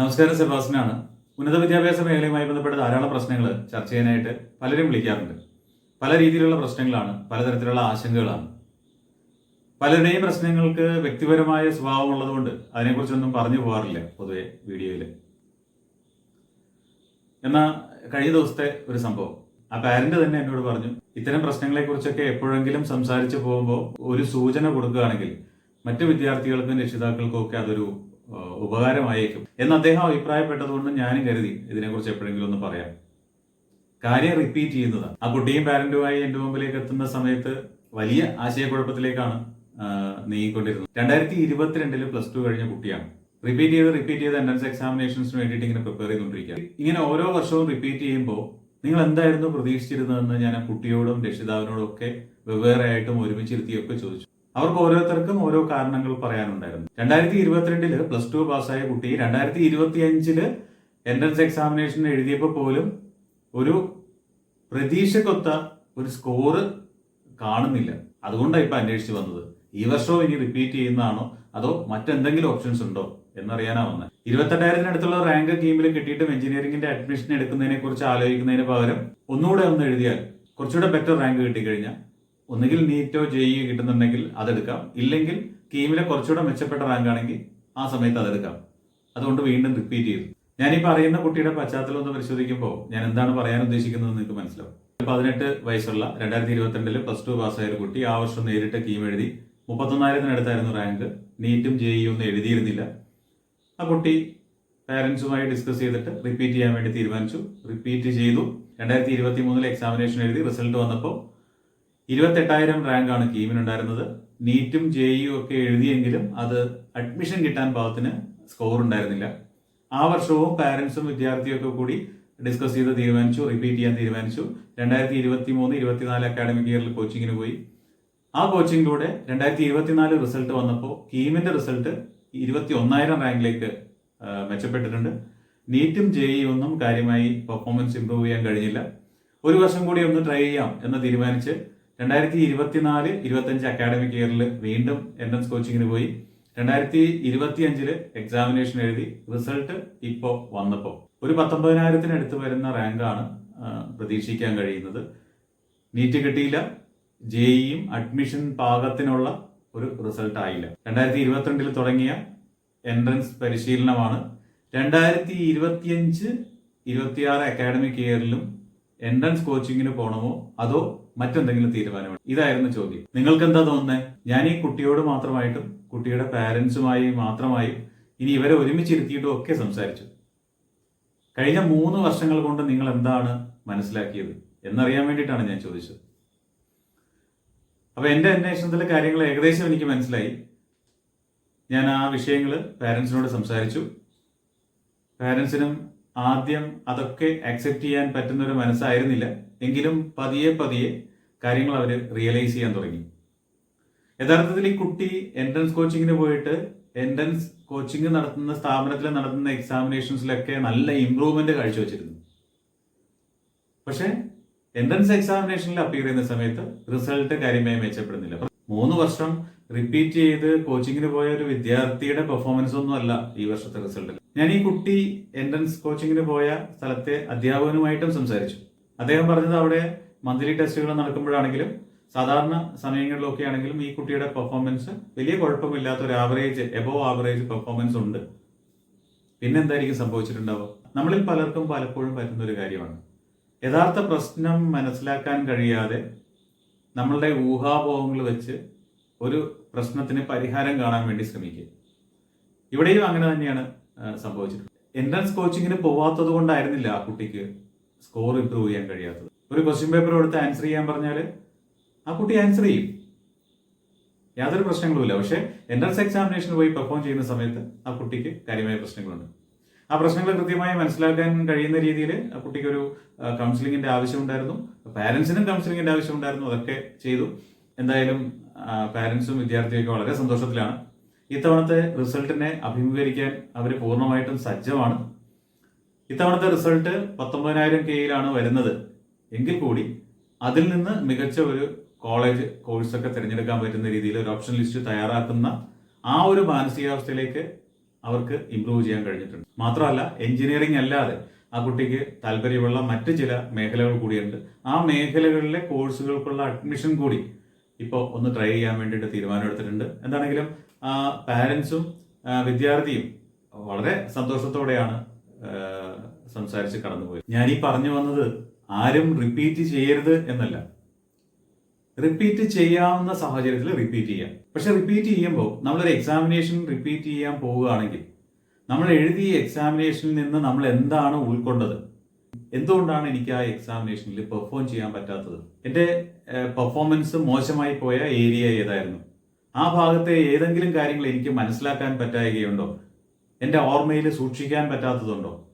നമസ്കാരം സെബാസ്റ്റിനാണ് ഉന്നത വിദ്യാഭ്യാസ മേഖലയുമായി ബന്ധപ്പെട്ട ധാരാളം പ്രശ്നങ്ങൾ ചർച്ച ചെയ്യാനായിട്ട് പലരും വിളിക്കാറുണ്ട്. പല രീതിയിലുള്ള പ്രശ്നങ്ങളാണ് പലതരത്തിലുള്ള ആശങ്കകളാണ്. പലരുടെയും പ്രശ്നങ്ങൾക്ക് വ്യക്തിപരമായ സ്വഭാവമുള്ളതുകൊണ്ട് അതിനെക്കുറിച്ചൊന്നും പറഞ്ഞു പോകാറില്ല പൊതുവെ വീഡിയോയിൽ എന്നാൽ കഴിഞ്ഞ ദിവസത്തെ ഒരു സംഭവം. ആ പാരന്റ് തന്നെ എന്നോട് പറഞ്ഞു ഇത്തരം പ്രശ്നങ്ങളെക്കുറിച്ചൊക്കെ എപ്പോഴെങ്കിലും സംസാരിച്ചു പോകുമ്പോൾ ഒരു സൂചന കൊടുക്കുകയാണെങ്കിൽ മറ്റു വിദ്യാർത്ഥികൾക്കും രക്ഷിതാക്കൾക്കും ഒക്കെ അതൊരു ഉപകാരമായേക്കും. എന്ന് അദ്ദേഹം അഭിപ്രായപ്പെട്ടതുകൊണ്ട് ഞാനും കരുതി ഇതിനെക്കുറിച്ച് എപ്പോഴെങ്കിലും ഒന്ന് പറയാം കാര്യം റിപ്പീറ്റ് ചെയ്യുന്നതാണ്. ആ കുട്ടിയും പാരന്റുമായി എന്റെ മുമ്പിലേക്ക് എത്തുന്ന സമയത്ത് വലിയ ആശയക്കുഴപ്പത്തിലേക്കാണ് നീങ്ങിക്കൊണ്ടിരുന്നത്. രണ്ടായിരത്തി ഇരുപത്തിരണ്ടിൽ പ്ലസ് ടു കഴിഞ്ഞ കുട്ടിയാണ്. റിപ്പീറ്റ് ചെയ്ത് റിപ്പീറ്റ് ചെയ്ത് എൻട്രൻസ് എക്സാമിനേഷൻസിന് വേണ്ടിയിട്ട് ഇങ്ങനെ പ്രിപ്പയർ ചെയ്തുകൊണ്ടിരിക്കുക ഇങ്ങനെ ഓരോ വർഷവും റിപ്പീറ്റ് ചെയ്യുമ്പോൾ നിങ്ങൾ എന്തായിരുന്നു പ്രതീക്ഷിച്ചിരുന്നതെന്ന് ഞാൻ ആ കുട്ടിയോടും രക്ഷിതാവിനോടും ഒക്കെ വെവ്വേറെ ആയിട്ടും ഒരുമിച്ചിരുത്തിയൊക്കെ ചോദിച്ചു. അവർക്ക് ഓരോരുത്തർക്കും ഓരോ കാരണങ്ങൾ പറയാനുണ്ടായിരുന്നു. രണ്ടായിരത്തി ഇരുപത്തിരണ്ടിൽ പ്ലസ് ടു പാസ്സായ കുട്ടി രണ്ടായിരത്തി ഇരുപത്തി അഞ്ചിൽ എൻട്രൻസ് എക്സാമിനേഷൻ എഴുതിയപ്പോൾ പോലും ഒരു പ്രതീക്ഷക്കൊത്ത ഒരു സ്കോറ് കാണുന്നില്ല. അതുകൊണ്ടാണ് ഇപ്പൊ അന്വേഷിച്ച് വന്നത്. ഈ വർഷവും ഇനി റിപ്പീറ്റ് ചെയ്യുന്നതാണോ? അതോ മറ്റെന്തെങ്കിലും ഓപ്ഷൻസ് ഉണ്ടോ എന്നറിയാനാ വന്നത് ഇരുപത്തെട്ടായിരത്തിനടുത്തുള്ള റാങ്ക് ഗെയിമിൽ കിട്ടിയിട്ടും എഞ്ചിനീയറിംഗിന്റെ അഡ്മിഷൻ എടുക്കുന്നതിനെ കുറിച്ച് ആലോചിക്കുന്നതിന് പകരം ഒന്നുകൂടെ ഒന്ന് എഴുതിയാൽ കുറച്ചുകൂടെ ബെറ്റർ റാങ്ക് കിട്ടിക്കഴിഞ്ഞാൽ ഒന്നുകിൽ നീറ്റോ ജെഇ കിട്ടുന്നുണ്ടെങ്കിൽ അതെടുക്കാം. ഇല്ലെങ്കിൽ കീമിലെ കുറച്ചുകൂടെ മെച്ചപ്പെട്ട റാങ്ക് ആണെങ്കിൽ ആ സമയത്ത് അതെടുക്കാം. അതുകൊണ്ട് വീണ്ടും റിപ്പീറ്റ് ചെയ്തു. ഞാൻ ഈ പറയുന്ന കുട്ടിയുടെ പശ്ചാത്തലം ഒന്ന് പരിശോധിക്കുമ്പോൾ ഞാൻ എന്താണ് പറയാൻ ഉദ്ദേശിക്കുന്നത് നിങ്ങൾക്ക് മനസ്സിലാവും. പതിനെട്ട് വയസ്സുള്ള രണ്ടായിരത്തി ഇരുപത്തിരണ്ടിൽ പ്ലസ് ടു പാസ്സായ ഒരു കുട്ടി ആ വർഷം നേരിട്ട് കീം എഴുതി മുപ്പത്തൊന്നായിരത്തിനടുത്തായിരുന്നു റാങ്ക് നീറ്റും ജെഇ ഒന്നും എഴുതിയിരുന്നില്ല. ആ കുട്ടി പാരന്റ്സുമായി ഡിസ്കസ് ചെയ്തിട്ട് റിപ്പീറ്റ് ചെയ്യാൻ വേണ്ടി തീരുമാനിച്ചു. റിപ്പീറ്റ് ചെയ്തു. രണ്ടായിരത്തി ഇരുപത്തി മൂന്നിലെ എക്സാമിനേഷൻ എഴുതി റിസൾട്ട് വന്നപ്പോൾ ഇരുപത്തെട്ടായിരം റാങ്കാണ് കീമിനുണ്ടായിരുന്നത് നീറ്റും ജെഇയും ഒക്കെ എഴുതിയെങ്കിലും അത് അഡ്മിഷൻ കിട്ടാൻ പാകത്തിന് സ്കോർ ഉണ്ടായിരുന്നില്ല ആ വർഷവും പാരന്റ്സും വിദ്യാർത്ഥിയും ഒക്കെ കൂടി ഡിസ്കസ് ചെയ്ത് തീരുമാനിച്ചു റിപ്പീറ്റ് ചെയ്യാൻ തീരുമാനിച്ചു. രണ്ടായിരത്തി ഇരുപത്തി മൂന്ന് ഇരുപത്തിനാല് അക്കാഡമിക് ഇയറിൽ കോച്ചിങ്ങിന് പോയി. ആ കോച്ചിങ്ങിലൂടെ രണ്ടായിരത്തി ഇരുപത്തിനാല് റിസൾട്ട് വന്നപ്പോൾ കീമിന്റെ റിസൾട്ട് ഇരുപത്തി ഒന്നായിരം റാങ്കിലേക്ക് മെച്ചപ്പെട്ടിട്ടുണ്ട്. നീറ്റും ജെഇ ഒന്നും കാര്യമായി പെർഫോമൻസ് ഇമ്പ്രൂവ് ചെയ്യാൻ കഴിഞ്ഞില്ല. ഒരു വർഷം കൂടി ഒന്ന് ട്രൈ ചെയ്യാം എന്ന് തീരുമാനിച്ച് രണ്ടായിരത്തി ഇരുപത്തിനാല് ഇരുപത്തഞ്ച് അക്കാഡമിക് ഇയറിൽ വീണ്ടും എൻട്രൻസ് കോച്ചിങ്ങിന് പോയി. രണ്ടായിരത്തി ഇരുപത്തി അഞ്ചിൽ എക്സാമിനേഷൻ എഴുതി. റിസൾട്ട് ഇപ്പോൾ വന്നപ്പോൾ ഒരു പത്തൊമ്പതിനായിരത്തിനടുത്ത് വരുന്ന റാങ്കാണ് പ്രതീക്ഷിക്കാൻ കഴിയുന്നത്. നീറ്റ് കിട്ടിയില്ല. ജെ ജെഇയും അഡ്മിഷൻ പാകത്തിനുള്ള ഒരു റിസൾട്ട് ആയില്ല. രണ്ടായിരത്തി ഇരുപത്തിരണ്ടിൽ തുടങ്ങിയ എൻട്രൻസ് പരിശീലനമാണ്. രണ്ടായിരത്തി ഇരുപത്തിയഞ്ച് ഇരുപത്തിയാറ് അക്കാഡമിക് ഇയറിലും എൻട്രൻസ് കോച്ചിങ്ങിന് പോകണമോ അതോ മറ്റെന്തെങ്കിലും തീരുമാനമാണ് ഇതായിരുന്നു ചോദ്യം. നിങ്ങൾക്ക് എന്താ തോന്നുന്നത് ഞാൻ ഈ കുട്ടിയോട് മാത്രമായിട്ടും കുട്ടിയുടെ പാരന്റ്സുമായി മാത്രമായും ഇനി ഇവരെ ഒരുമിച്ചിരുത്തിയിട്ടും ഒക്കെ സംസാരിച്ചു. കഴിഞ്ഞ മൂന്ന് വർഷങ്ങൾ കൊണ്ട് നിങ്ങൾ എന്താണ് മനസ്സിലാക്കിയത് എന്നറിയാൻ വേണ്ടിയിട്ടാണ് ഞാൻ ചോദിച്ചത്. അപ്പൊ എന്റെ അന്വേഷണത്തിലെ കാര്യങ്ങൾ ഏകദേശം എനിക്ക് മനസ്സിലായി. ഞാൻ ആ വിഷയങ്ങൾ പാരന്റ്സിനോട് സംസാരിച്ചു. പാരന്റ്സിനും ആദ്യം അതൊക്കെ അക്സെപ്റ്റ് ചെയ്യാൻ പറ്റുന്ന ഒരു മനസ്സായിരുന്നില്ല. എങ്കിലും പതിയെ പതിയെ കാര്യങ്ങൾ അവർ റിയലൈസ് ചെയ്യാൻ തുടങ്ങി. യഥാർത്ഥത്തിൽ ഈ കുട്ടി എൻട്രൻസ് കോച്ചിങ്ങിന് പോയിട്ട് എൻട്രൻസ് കോച്ചിങ് നടത്തുന്ന സ്ഥാപനത്തിൽ നടത്തുന്ന എക്സാമിനേഷൻസിലൊക്കെ നല്ല ഇമ്പ്രൂവ്മെന്റ് കാഴ്ചവെച്ചിരുന്നു. പക്ഷേ എൻട്രൻസ് എക്സാമിനേഷനിൽ അപ്പിയർ ചെയ്യുന്ന സമയത്ത് റിസൾട്ട് കാര്യമായി മെച്ചപ്പെടുന്നില്ല. മൂന്ന് വർഷം റിപ്പീറ്റ് ചെയ്ത് കോച്ചിങ്ങിന് പോയ ഒരു വിദ്യാർത്ഥിയുടെ പെർഫോമൻസ് ഒന്നും അല്ല ഈ വർഷത്തെ റിസൾട്ട് ഞാൻ ഈ കുട്ടി എൻട്രൻസ് കോച്ചിങ്ങിന് പോയ സ്ഥലത്തെ അധ്യാപകനുമായിട്ടും സംസാരിച്ചു. അദ്ദേഹം പറഞ്ഞത് അവിടെ മന്ത്ലി ടെസ്റ്റുകൾ നടക്കുമ്പോഴാണെങ്കിലും സാധാരണ സമയങ്ങളിലൊക്കെ ആണെങ്കിലും ഈ കുട്ടിയുടെ പെർഫോമൻസ് വലിയ കുഴപ്പമില്ലാത്ത ഒരു ആവറേജ് എബോ ആവറേജ് പെർഫോമൻസ് ഉണ്ട്. പിന്നെ എന്തായിരിക്കും സംഭവിച്ചിട്ടുണ്ടാവുക? നമ്മളിൽ പലർക്കും പലപ്പോഴും പറ്റുന്ന ഒരു കാര്യമാണ്. യഥാർത്ഥ പ്രശ്നം മനസ്സിലാക്കാൻ കഴിയാതെ നമ്മളുടെ ഊഹാപോഹങ്ങൾ വെച്ച് ഒരു പ്രശ്നത്തിന് പരിഹാരം കാണാൻ വേണ്ടി ശ്രമിക്കുക. ഇവിടെയും അങ്ങനെ തന്നെയാണ് സംഭവിച്ചിട്ടുള്ളത്. എൻട്രൻസ് കോച്ചിങ്ങിന് പോവാത്തത് കൊണ്ടായിരുന്നില്ല ആ കുട്ടിക്ക് സ്കോർ ഇമ്പ്രൂവ് ചെയ്യാൻ കഴിയാത്തത്. ഒരു ക്വസ്റ്റ്യൻ പേപ്പർ കൊടുത്ത് ആൻസർ ചെയ്യാൻ പറഞ്ഞാൽ ആ കുട്ടി ആൻസർ ചെയ്യും. യാതൊരു പ്രശ്നങ്ങളുമില്ല പക്ഷേ എൻട്രൻസ് എക്സാമിനേഷന് പോയി പെർഫോം ചെയ്യുന്ന സമയത്ത് ആ കുട്ടിക്ക് കാര്യമായ പ്രശ്നങ്ങളുണ്ട്. ആ പ്രശ്നങ്ങൾ കൃത്യമായി മനസ്സിലാക്കാൻ കഴിയുന്ന രീതിയിൽ ആ കുട്ടിക്ക് ഒരു കൗൺസിലിങ്ങിന്റെ ആവശ്യമുണ്ടായിരുന്നു. പാരന്റ്സിനും കൗൺസിലിങ്ങിന്റെ ആവശ്യമുണ്ടായിരുന്നു. അതൊക്കെ ചെയ്തു. എന്തായാലും പാരന്റ്സും വിദ്യാർത്ഥിയൊക്കെ വളരെ സന്തോഷത്തിലാണ്. ഇത്തവണത്തെ റിസൾട്ടിനെ അഭിമുഖീകരിക്കാൻ അവർ പൂർണമായിട്ടും സജ്ജമാണ്. ഇത്തവണത്തെ റിസൾട്ട് പത്തൊമ്പതിനായിരം കെയിലാണ് വരുന്നത്. എങ്കിൽ കൂടി അതിൽ നിന്ന് മികച്ച ഒരു കോളേജ് കോഴ്സൊക്കെ തിരഞ്ഞെടുക്കാൻ പറ്റുന്ന രീതിയിൽ ഒരു ഓപ്ഷൻ ലിസ്റ്റ് തയ്യാറാക്കുന്ന ആ ഒരു മാനസികാവസ്ഥയിലേക്ക് അവർക്ക് ഇമ്പ്രൂവ് ചെയ്യാൻ കഴിഞ്ഞിട്ടുണ്ട്. മാത്രമല്ല എഞ്ചിനീയറിംഗ് അല്ലാതെ ആ കുട്ടിക്ക് താല്പര്യമുള്ള മറ്റ് ചില മേഖലകൾ കൂടിയുണ്ട്. ആ മേഖലകളിലെ കോഴ്സുകൾക്കുള്ള അഡ്മിഷൻ കൂടി ഇപ്പോൾ ഒന്ന് ട്രൈ ചെയ്യാൻ വേണ്ടിയിട്ട് തീരുമാനമെടുത്തിട്ടുണ്ട് എന്താണെങ്കിലും പാരൻസും വിദ്യാർത്ഥിയും വളരെ സന്തോഷത്തോടെയാണ് സംസാരിച്ച് കടന്നുപോയത്. ഞാൻ ഈ പറഞ്ഞു വന്നത് ആരും റിപ്പീറ്റ് ചെയ്യരുത് എന്നല്ല. റിപ്പീറ്റ് ചെയ്യാവുന്ന സാഹചര്യത്തിൽ റിപ്പീറ്റ് ചെയ്യാം. പക്ഷെ റിപ്പീറ്റ് ചെയ്യുമ്പോൾ നമ്മളൊരു എക്സാമിനേഷൻ റിപ്പീറ്റ് ചെയ്യാൻ പോവുകയാണെങ്കിൽ നമ്മൾ എഴുതിയ എക്സാമിനേഷനിൽ നിന്ന് നമ്മൾ എന്താണ് ഉൾക്കൊണ്ടത്? എന്തുകൊണ്ടാണ് എനിക്ക് ആ എക്സാമിനേഷനിൽ പെർഫോം ചെയ്യാൻ പറ്റാത്തത്? എന്റെ പെർഫോമൻസ് മോശമായി പോയ ഏരിയ ഏതായിരുന്നു? ആ ഭാഗത്തെ ഏതെങ്കിലും കാര്യങ്ങൾ എനിക്ക് മനസ്സിലാക്കാൻ പറ്റായികയുണ്ടോ? എന്റെ ഓർമ്മയിൽ സൂക്ഷിക്കാൻ പറ്റാത്തതുണ്ടോ?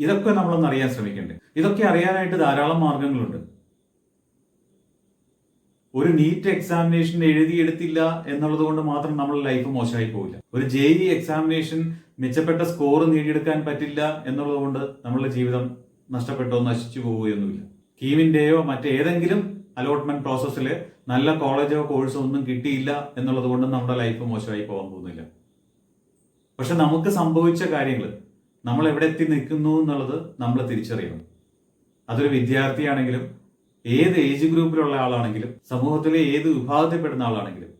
ഇതൊക്കെ നമ്മളൊന്ന് അറിയാൻ ശ്രമിക്കണ്ടേ? ഇതൊക്കെ അറിയാനായിട്ട് ധാരാളം മാർഗങ്ങളുണ്ട്. ഒരു നീറ്റ് എക്സാമിനേഷൻ എഴുതിയെടുത്തില്ല എന്നുള്ളത് കൊണ്ട് മാത്രം നമ്മൾ ലൈഫ് മോശമായി പോവില്ല. ഒരു ജെ ഇ എക്സാമിനേഷൻ മെച്ചപ്പെട്ട സ്കോർ നേടിയെടുക്കാൻ പറ്റില്ല എന്നുള്ളത് കൊണ്ട് നമ്മളുടെ ജീവിതം നഷ്ടപ്പെട്ടോ നശിച്ചു പോവുകയൊന്നുമില്ല. കീമിന്റെയോ മറ്റേതെങ്കിലും അലോട്ട്മെന്റ് പ്രോസസ്സിൽ നല്ല കോളേജോ കോഴ്സോ ഒന്നും കിട്ടിയില്ല എന്നുള്ളത് കൊണ്ട് നമ്മുടെ ലൈഫ് മോശമായി പോകാൻ പോകുന്നില്ല. പക്ഷെ നമുക്ക് സംഭവിച്ച കാര്യങ്ങൾ നമ്മൾ എവിടെ എത്തി നിൽക്കുന്നു എന്നുള്ളത് നമ്മൾ തിരിച്ചറിയണം. അതൊരു വിദ്യാർത്ഥിയാണെങ്കിലും ഏത് ഏജ് ഗ്രൂപ്പിലുള്ള ആളാണെങ്കിലും സമൂഹത്തിലെ ഏത് വിഭാഗത്തിൽപ്പെടുന്ന ആളാണെങ്കിലും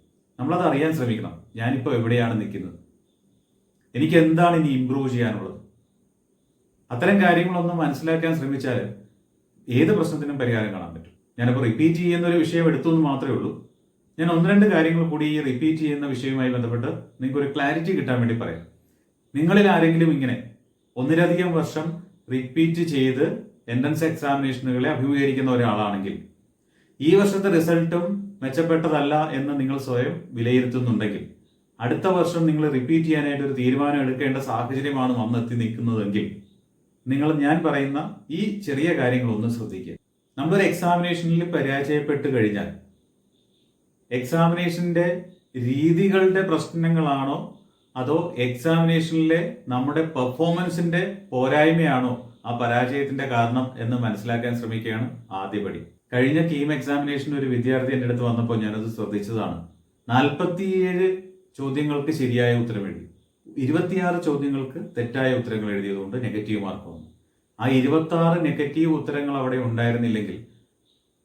നമ്മളത് അറിയാൻ ശ്രമിക്കണം. ഞാനിപ്പോൾ എവിടെയാണ് നിൽക്കുന്നത്? എനിക്ക് എന്താണ് ഇനി ഇമ്പ്രൂവ് ചെയ്യാനുള്ളത്? അത്തരം കാര്യങ്ങളൊന്നും മനസ്സിലാക്കാൻ ശ്രമിച്ചാൽ ഏത് പ്രശ്നത്തിനും പരിഹാരം കാണാൻ പറ്റും. ഞാനിപ്പോൾ റിപ്പീറ്റ് ചെയ്യുന്ന ഒരു വിഷയം എടുത്തു എന്ന് മാത്രമേ ഉള്ളൂ. ഞാൻ ഒന്ന് രണ്ട് കാര്യങ്ങൾ കൂടി ഈ റിപ്പീറ്റ് ചെയ്യുന്ന വിഷയവുമായി ബന്ധപ്പെട്ട് നിങ്ങൾക്ക് ഒരു ക്ലാരിറ്റി കിട്ടാൻ വേണ്ടി പറയാം. നിങ്ങളിൽ ആരെങ്കിലും ഇങ്ങനെ ഒന്നിലധികം വർഷം റിപ്പീറ്റ് ചെയ്ത് എൻട്രൻസ് എക്സാമിനേഷനുകളെ അഭിമുഖീകരിക്കുന്ന ഒരാളാണെങ്കിൽ ഈ വർഷത്തെ റിസൾട്ടും മെച്ചപ്പെട്ടതല്ല എന്ന് നിങ്ങൾ സ്വയം വിലയിരുത്തുന്നുണ്ടെങ്കിൽ അടുത്ത വർഷം നിങ്ങൾ റിപ്പീറ്റ് ചെയ്യാനായിട്ട് ഒരു തീരുമാനം എടുക്കേണ്ട സാഹചര്യമാണ് വന്നെത്തി നിൽക്കുന്നതെങ്കിൽ നിങ്ങൾ ഞാൻ പറയുന്ന ഈ ചെറിയ കാര്യങ്ങളൊന്ന് ശ്രദ്ധിക്കുക. നമ്മളൊരു എക്സാമിനേഷനിൽ പരാജയപ്പെട്ട് കഴിഞ്ഞാൽ എക്സാമിനേഷന്റെ രീതികളുടെ പ്രശ്നങ്ങളാണോ അതോ എക്സാമിനേഷനിലെ നമ്മുടെ പെർഫോമൻസിന്റെ പോരായ്മയാണോ ആ പരാജയത്തിന്റെ കാരണം എന്ന് മനസ്സിലാക്കാൻ ശ്രമിക്കുകയാണ് ആദ്യപടി കഴിഞ്ഞ കീം എക്സാമിനേഷൻ ഒരു വിദ്യാർത്ഥി എന്റെ അടുത്ത് വന്നപ്പോൾ ഞാനത് ശ്രദ്ധിച്ചതാണ്. നാൽപ്പത്തിയേഴ് ചോദ്യങ്ങൾക്ക് ശരിയായ ഉത്തരം എഴുതി. ഇരുപത്തിയാറ് ചോദ്യങ്ങൾക്ക് തെറ്റായ ഉത്തരങ്ങൾ എഴുതിയതുകൊണ്ട് നെഗറ്റീവ് മാർക്ക് വന്നു. ആ ഇരുപത്തി ആറ് നെഗറ്റീവ് ഉത്തരങ്ങൾ അവിടെ ഉണ്ടായിരുന്നില്ലെങ്കിൽ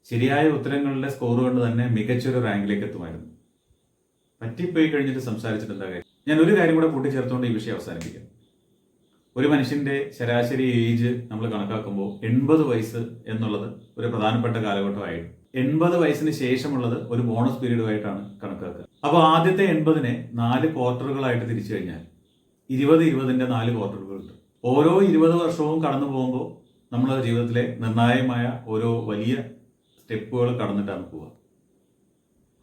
ശരിയായ ഉത്തരങ്ങളുടെ സ്കോർ കൊണ്ട് തന്നെ മികച്ചൊരു റാങ്കിലേക്ക് എത്തുമായിരുന്നു. പറ്റിപ്പോയി കഴിഞ്ഞിട്ട് സംസാരിച്ചിട്ട് എന്താ ഞാൻ ഒരു കാര്യം കൂടെ കൂട്ടിച്ചേർത്തുകൊണ്ട് ഈ വിഷയം അവസാനിപ്പിക്കാം. ഒരു മനുഷ്യന്റെ ശരാശരി ഏജ് നമ്മൾ കണക്കാക്കുമ്പോൾ എൺപത് വയസ്സ് എന്നുള്ളത് ഒരു പ്രധാനപ്പെട്ട കാലഘട്ടമായിരുന്നു. എൺപത് വയസ്സിന് ശേഷമുള്ളത് ഒരു ബോണസ് പീരീഡുമായിട്ടാണ് കണക്കാക്കുക. അപ്പോൾ ആദ്യത്തെ എൺപതിനെ നാല് ക്വാർട്ടറുകളായിട്ട് തിരിച്ചു കഴിഞ്ഞാൽ ഇരുപത് ഇരുപതിന്റെ നാല് ക്വാർട്ടറുകളുണ്ട് ഓരോ ഇരുപത് വർഷവും കടന്നു പോകുമ്പോൾ നമ്മുടെ ജീവിതത്തിലെ നിർണായകമായ ഓരോ വലിയ സ്റ്റെപ്പുകൾ കടന്നിട്ടാണ് പോവുക.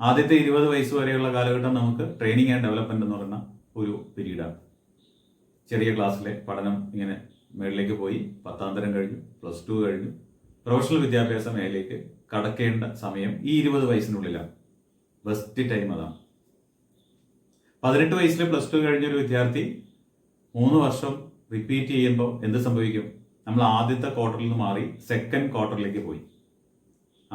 ആദ്യത്തെ ഇരുപത് വയസ്സ് വരെയുള്ള കാലഘട്ടം നമുക്ക് ട്രെയിനിങ് ആൻഡ് ഡെവലപ്മെന്റ് എന്ന് പറയുന്ന ഒരു പീരീഡാണ്. ചെറിയ ക്ലാസ്സിലെ പഠനം ഇങ്ങനെ മേളിലേക്ക് പോയി പത്താം തരം കഴിഞ്ഞു പ്ലസ് ടു കഴിഞ്ഞു. പ്രൊഫഷണൽ വിദ്യാഭ്യാസ മേഖലയിലേക്ക് കടക്കേണ്ട സമയം ഈ ഇരുപത് വയസ്സിനുള്ളിലാണ്. ബെസ്റ്റ് ടൈം അതാണ്. പതിനെട്ട് വയസ്സിൽ പ്ലസ് ടു കഴിഞ്ഞൊരു വിദ്യാർത്ഥി മൂന്ന് വർഷം റിപ്പീറ്റ് ചെയ്യുമ്പോൾ എന്ത് സംഭവിക്കും? നമ്മൾ ആദ്യത്തെ ക്വാർട്ടറിൽ നിന്ന് മാറി സെക്കൻഡ് ക്വാർട്ടറിലേക്ക് പോയി.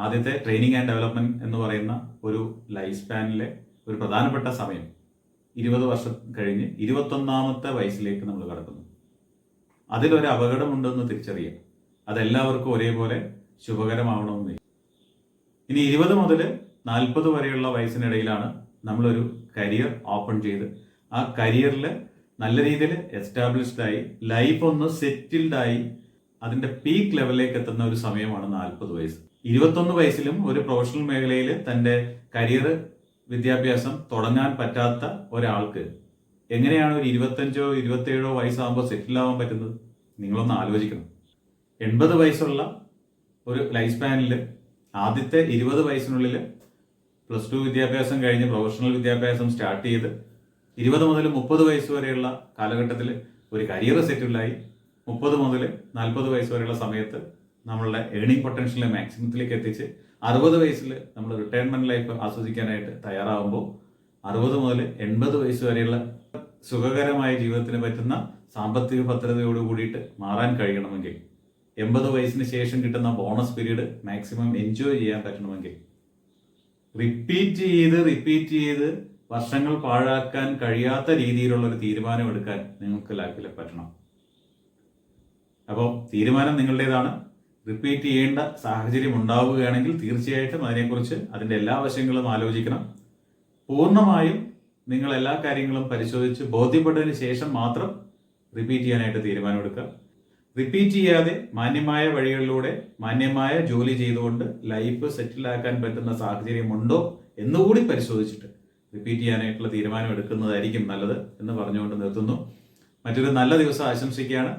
ആദ്യത്തെ ട്രെയിനിങ് ആൻഡ് ഡെവലപ്മെന്റ് എന്ന് പറയുന്ന ഒരു ലൈഫ് സ്പാനിലെ ഒരു പ്രധാനപ്പെട്ട സമയം. ഇരുപത് വർഷം കഴിഞ്ഞ് ഇരുപത്തൊന്നാമത്തെ വയസ്സിലേക്ക് നമ്മൾ കടക്കുന്നു. അതിലൊരു അപകടമുണ്ടെന്ന് തിരിച്ചറിയാം. അതെല്ലാവർക്കും ഒരേപോലെ ശുഭകരമാവണമെന്നില്ല. ഇനി ഇരുപത് മുതൽ നാൽപ്പത് വരെയുള്ള വയസ്സിനിടയിലാണ് നമ്മളൊരു കരിയർ ഓപ്പൺ ചെയ്ത് ആ കരിയറിൽ നല്ല രീതിയിൽ എസ്റ്റാബ്ലിഷ്ഡ് ആയി ലൈഫ് ഒന്ന് സെറ്റിൽഡായി അതിന്റെ പീക്ക് ലെവലിലേക്ക് എത്തുന്ന ഒരു സമയമാണ് നാൽപ്പത് വയസ്സ്. ഇരുപത്തൊന്ന് വയസ്സിലും ഒരു പ്രൊഫഷണൽ മേഖലയിൽ തന്റെ കരിയർ വിദ്യാഭ്യാസം തുടങ്ങാൻ പറ്റാത്ത ഒരാൾക്ക് എങ്ങനെയാണ് ഒരു ഇരുപത്തഞ്ചോ ഇരുപത്തേഴോ വയസ്സാകുമ്പോൾ സെറ്റിൽ ആവാൻ പറ്റുന്നത്? നിങ്ങളൊന്ന് ആലോചിക്കണം. എൺപത് വയസ്സുള്ള ഒരു ലൈഫ് സ്പാനിൽ ആദ്യത്തെ ഇരുപത് വയസ്സിനുള്ളിൽ പ്ലസ് ടു വിദ്യാഭ്യാസം കഴിഞ്ഞ് പ്രൊഫഷണൽ വിദ്യാഭ്യാസം സ്റ്റാർട്ട് ചെയ്ത് ഇരുപത് മുതൽ മുപ്പത് വയസ്സ് വരെയുള്ള കാലഘട്ടത്തിൽ ഒരു കരിയർ സെറ്റിലായി മുപ്പത് മുതൽ നാൽപ്പത് വയസ്സ് വരെയുള്ള സമയത്ത് നമ്മളുടെ ഏണിംഗ് പൊട്ടൻഷ്യലിനെ മാക്സിമത്തിലേക്ക് എത്തിച്ച് അറുപത് വയസ്സിൽ നമ്മൾ റിട്ടയർമെന്റ് ലൈഫ് ആസ്വദിക്കാനായിട്ട് തയ്യാറാവുമ്പോൾ അറുപത് മുതൽ എൺപത് വയസ്സ് വരെയുള്ള സുഖകരമായ ജീവിതത്തിന് പറ്റുന്ന സാമ്പത്തിക ഭദ്രതയോട് കൂടിയിട്ട് മാറാൻ കഴിയണമെങ്കിൽ എൺപത് വയസ്സിന് ശേഷം കിട്ടുന്ന ബോണസ് പീരീഡ് മാക്സിമം എൻജോയ് ചെയ്യാൻ പറ്റണമെങ്കിൽ റിപ്പീറ്റ് ചെയ്ത് റിപ്പീറ്റ് ചെയ്ത് വർഷങ്ങൾ പാഴാക്കാൻ കഴിയാത്ത രീതിയിലുള്ള ഒരു തീരുമാനം എടുക്കാൻ നിങ്ങൾക്ക് ലൈഫിൽ പറ്റണം അപ്പോൾ തീരുമാനം നിങ്ങളുടേതാണ്. റിപ്പീറ്റ് ചെയ്യേണ്ട സാഹചര്യം ഉണ്ടാവുകയാണെങ്കിൽ തീർച്ചയായിട്ടും അതിനെക്കുറിച്ച് അതിന്റെ എല്ലാ വശങ്ങളും ആലോചിക്കണം. പൂർണമായും നിങ്ങൾ എല്ലാ കാര്യങ്ങളും പരിശോധിച്ച് ബോധ്യപ്പെട്ടതിന് ശേഷം മാത്രം റിപ്പീറ്റ് ചെയ്യാനായിട്ട് തീരുമാനമെടുക്കുക. റിപ്പീറ്റ് ചെയ്യാതെ മാന്യമായ വഴികളിലൂടെ മാന്യമായ ജോലി ചെയ്തുകൊണ്ട് ലൈഫ് സെറ്റിലാക്കാൻ പറ്റുന്ന സാഹചര്യമുണ്ടോ എന്നുകൂടി പരിശോധിച്ചിട്ട് റിപ്പീറ്റ് ചെയ്യാനായിട്ടുള്ള തീരുമാനം എടുക്കുന്നതായിരിക്കും നല്ലത് എന്ന് പറഞ്ഞുകൊണ്ട് നിർത്തുന്നു. മറ്റൊരു നല്ല ദിവസം ആശംസിക്കുകയാണ്.